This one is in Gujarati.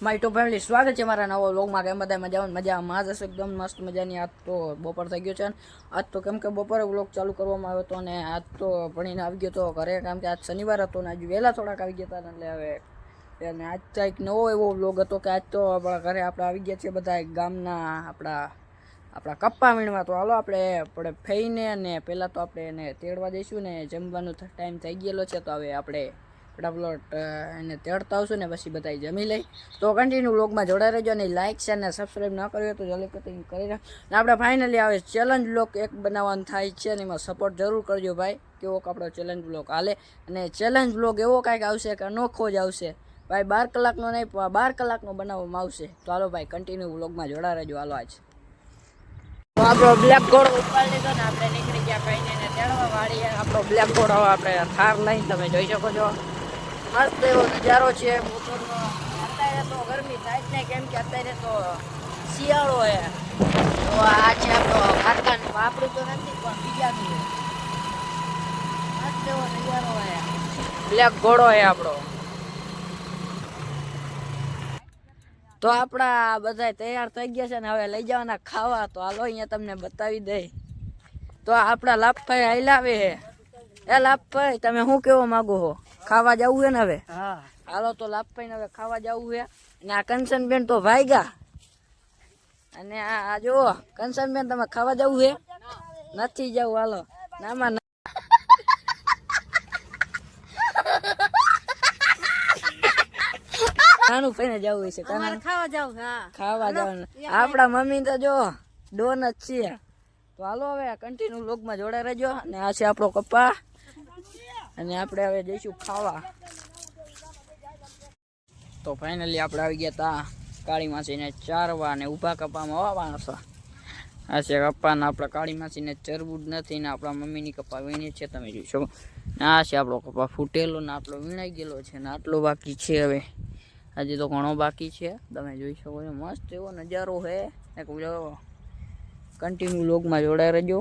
મારી ટુ ફેમિલી સ્વાગત છે મારા નવો વ્લોગમાં કેમ બધા મજામાં? મજામાં જ હશે એકદમ મસ્ત મજાની આજ તો બપોર થઈ ગયો છે આજ તો કેમ કે બપોરે વ્લોગ ચાલુ કરવામાં આવ્યો હતો અને આજ તો ભણીને આવી ગયો હતો ઘરે, કારણ કે આજ શનિવાર હતો ને આજ વહેલા થોડાક આવી ગયા હતા એટલે હવે અને આજ તો એક નવો એવો વ્લોગ હતો કે આજ તો આપણા ઘરે આપણે આવી ગયા છીએ બધા ગામના, આપણા આપણા કપ્પા વીણવા. તો હાલો આપણે આપણે ફઈને અને પહેલાં તો આપણે એને તેડવા દઈશું ને, જમવાનો ટાઈમ થઈ ગયેલો છે, તો હવે આપણે ફટાફટ એને તેડતા આવશું ને પછી બધા જમી લઈ. તો કન્ટિન્યુ બ્લોગમાં જોડાઈ રહેજો અને લાઇક છે ને સબસ્ક્રાઈબ ન કર્યો તો જલ્દી કરી કરી રહ્યો અને આપણે ફાઇનલી આવે ચેલેન્જ બ્લોક એક બનાવવાનું થાય છે અને એમાં સપોર્ટ જરૂર કરજો ભાઈ. કેવો આપણો ચેલેન્જ બ્લોક હાલે. અને ચેલેન્જ બ્લોગ એવો કાંઈક આવશે કે અનોખો જ આવશે. ભાઈ બાર કલાકનો નહીં, પણ બાર કલાકનો બનાવવામાં આવશે. તો હાલો ભાઈ કન્ટિન્યુ બ્લોગમાં જોડા રહેજો હાલો આજ. આપણો બ્લેક ઘોડો ઉપાડી લીધો ને આપણે નીકળી ગયા કહીને તેડવા વાળીએ. આપણો બ્લેક ઘોડો આપણે થાર લઈને તમે જોઈ શકો છો. મસ્ત એવો નજારો છે. બપોરનો અત્યારે તો ગરમી થાય જ નહીં કેમ કે અત્યારે તો શિયાળો છે. તો આ છે આપણો કારખાનું. આપણું તો નથી પણ બીજાનું છે. મસ્ત એવો નજારો છે. બ્લેક ઘોડો છે આપણો. તો આપણા બધા તૈયાર થઈ ગયા છે ને હવે લઈ જવાના ખાવા. તો હાલો અહીંયા તમને બતાવી દઈ. તો આપણા લાભભાઈ હાઈલાવે હે એ લાભભાઈ તમે શું કેવો માગો છો? ખાવા જવું છે ને હવે? હા. હાલો તો લાભભાઈ ને હવે ખાવા જવું છે અને આ કંચનબેન તો ભાઈગા. અને આ જુઓ કંચનબેન તમે ખાવા જવું છે નથી જવું હાલો. નામાં ના- નાનું ફઈને જવું છે? ખાવા જાવ હા. ખાવા જવાનું આપણા મમ્મી તો જો ડોન જ છે તો હાલો હવે કન્ટિન્યુ લોગમાં જોડે રહેજો. અને આ છે આપણો કપ્પા. અને આપણે હવે જઈશું ખાવા. તો ફાઇનલી આપણે આવી ગયા તા કાળી માસીને ચારવા અને ઊભા કપામાં વાવાના છે. આ છે કપ્પાને આપણા કાળી માસીને ચરવું જ નથી ને આપણા મમ્મીની કપ્પા વીણી છે, તમે જોઈ શકો ને આ છે આપણો કપ્પા. ફૂટેલો ને આટલો વીણાઈ ગયેલો છે ને આટલો બાકી છે હવે. આજે તો ઘણો બાકી છે. તમે જોઈ શકો છો, મસ્ત એવો નજારો છે એક કન્ટિન્યુ લોગમાં જોડાઈ રહેજો.